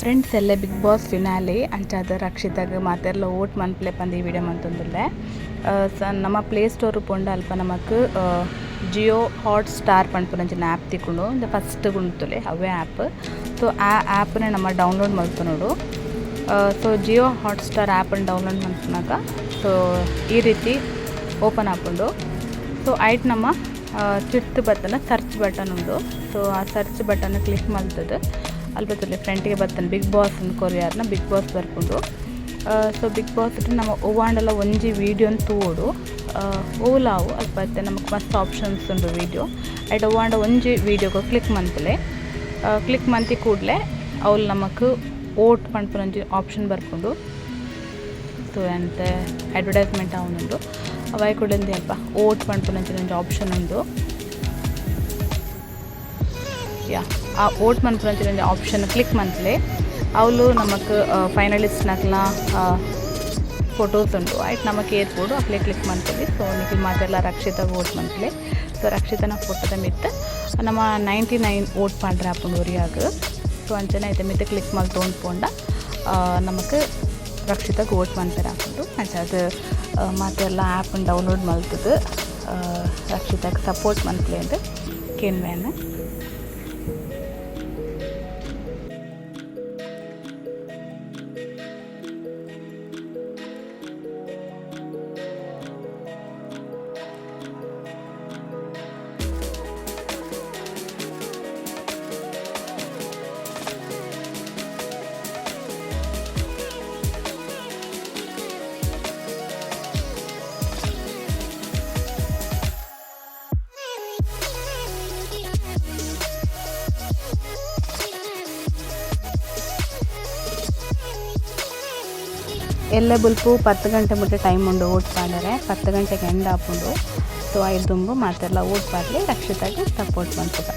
Friends ಎಲ್ಲ big boss finale ಅಂಚಾದ ರಕ್ಷಿತಾಗ ಮಾತೆಲ್ಲ ಓಟ್ ಮನ್ಪ್ಲೆ ಪಂದ್ ಈ ವಿಡಿಯೋ ಮಂತೊಂದುಲ್ಲೆ. ಸ, ನಮ್ಮ ಪ್ಲೇ ಸ್ಟೋರ್ ಪೊಂಡ ಅಲ್ಪ ನಮಕ್ ಜಿಯೋ ಹಾಟ್ ಸ್ಟಾರ್ ಪಂಡ್ಪುನಂಚಿನ ಆ್ಯಪ್ ತಿಕ್ಕೊಂಡು. ಇಂದ ಫಸ್ಟ್ ಗುಂಡ್ತುಲೆ, ಅವೇ ಆ್ಯಪ್ ಸೊ ಆ ಆ್ಯಪ್ನೇ ನಮ್ಮ ಡೌನ್ಲೋಡ್ ಮಲ್ಪನೋಡು ಸೊ ಜಿಯೋ ಹಾಟ್ ಸ್ಟಾರ್ ಆ್ಯಪನ್ನು ಡೌನ್ಲೋಡ್ ಮಾಡ್ಕೊಂಡಾಗ ಸೊ ಈ ರೀತಿ ಓಪನ್ ಆಪುಂಡು ಸೊ ಐಟ್ ನಮ್ಮ ಚಿಟ್ತ್ ಬಟನ್ ಸರ್ಚ್ ಬಟನ್ ಉಂಡು. ಸೊ ಆ ಸರ್ಚ್ ಬಟನ್ ಕ್ಲಿಕ್ ಮಲ್ತದ ಅಲ್ಬತ್ತಲ್ಲಿ ಫ್ರಂಟಿಗೆ ಬರ್ತಾನೆ ಬಿಗ್ ಬಾಸ್ ಕೊರಿಯರ್ನ ಬಿಗ್ ಬಾಸ್ ಬರ್ಕೊಂಡು. ಸೊ ಬಿಗ್ ಬಾಸ್ ನಮ್ಮ ಹೂವಾಂಡಲ್ಲ ಒಂಜಿ ವೀಡಿಯೋನ ತೂಡು. ಓಲಾವು ಅಲ್ಪತ್ತೆ ನಮಗೆ ಮಸ್ತ್ ಆಪ್ಷನ್ಸ್ ಉಂಡು ವೀಡಿಯೋ ಐಟ್ ಹೂವಾಂಡ ಒಂಜಿ ವೀಡಿಯೋಗೆ ಕ್ಲಿಕ್ ಮಂತಲೆ. ಕ್ಲಿಕ್ ಮಂತಿ ಕೂಡಲೇ ಅವ್ಲು ನಮಗೆ ಓಟ್ ಪಂಡ್ಪುನಂಜಿ ಆಪ್ಷನ್ ಬರ್ಕೊಂಡು. ಸೊ ಅಂತ ಅಡ್ವರ್ಟೈಸ್ಮೆಂಟ್ ಅವನುಂಡು ಅವಾಯ್ ಕೂಡ ಅಲ್ಪ ಓಟ್ ಪಂಡ್ಪುನಂಚಿನ ಒಂಜಿ ಆಪ್ಷನ್ ಉಂಡು ಯಾ. ಆ ಓಟ್ ಮಂತ್ರ ಅಂತ ಒಂದು ಆಪ್ಷನ್ ಕ್ಲಿಕ್ ಮಂತ್ಲೆ ಅವಳು ನಮಗೆ ಫೈನಲಿಸ್ಟ್ ನಕ್ಲ ಫೋಟೋಸ್ ಉಂಡು ಆಯ್ತು ನಮಕ್ ಏರ್ಬೋದು ಅಪ್ಲೈ ಕ್ಲಿಕ್ ಮಂತ್ಲಿ. ಸೊ ನಿಖಿಲ್ ಮಾತೆಲ್ಲ ರಕ್ಷಿತ ಓಟ್ ಮಂತ್ಲೆ. ಸೊ ರಕ್ಷಿತನ ಫೋಟೋದ ಮಿತ್ತ, ನಮ್ಮ ನೈಂಟಿ ನೈನ್ ಓಟ್ ಪಾಡ್ರೆ ಹಾಕೊಂಡು ಒರಿಯಾಗ ಸೊ ಅಂಚನೆ ಐತೆ ಮಿತ್ತ ಕ್ಲಿಕ್ ಮಾಡಿ ತೊಗೊಂಡ್ಕೊಂಡ ನಮಗೆ ರಕ್ಷಿತಾಗ ಓಟ್ ಮಾಡ್ತಾರೆ ಹಾಕೊಂಡು ಅಂಚೆ ಅದು ಮಾತೆಲ್ಲ ಆ್ಯಪನ್ನು ಡೌನ್ಲೋಡ್ ಮಾಡ್ತದೆ ರಕ್ಷಿತಾಗ ಸಪೋರ್ಟ್ ಮಂತ್ಲೆ ಅಂತ ಕೇನ್ವೇನ ಎಲ್ಲ ಬಲ್ಪು ಪತ್ತು ಗಂಟೆ ಮುಟ್ಟ ಟೈಮ್ ಉಂಡು ಓಟ್ ಪಾಡರೆ ಪತ್ತು ಗಂಟೆಗೆ ಎಂಡ್ ಆಪುಂಡು ಸೊ ಐದು ದುಂಬು ಮಾತೆಲ್ಲ ಓಟ್ ಪಾಡಲಿ ರಕ್ಷಿತಾಗಿ ಸಪೋರ್ಟ್ ಮಾಡ್ತಾರೆ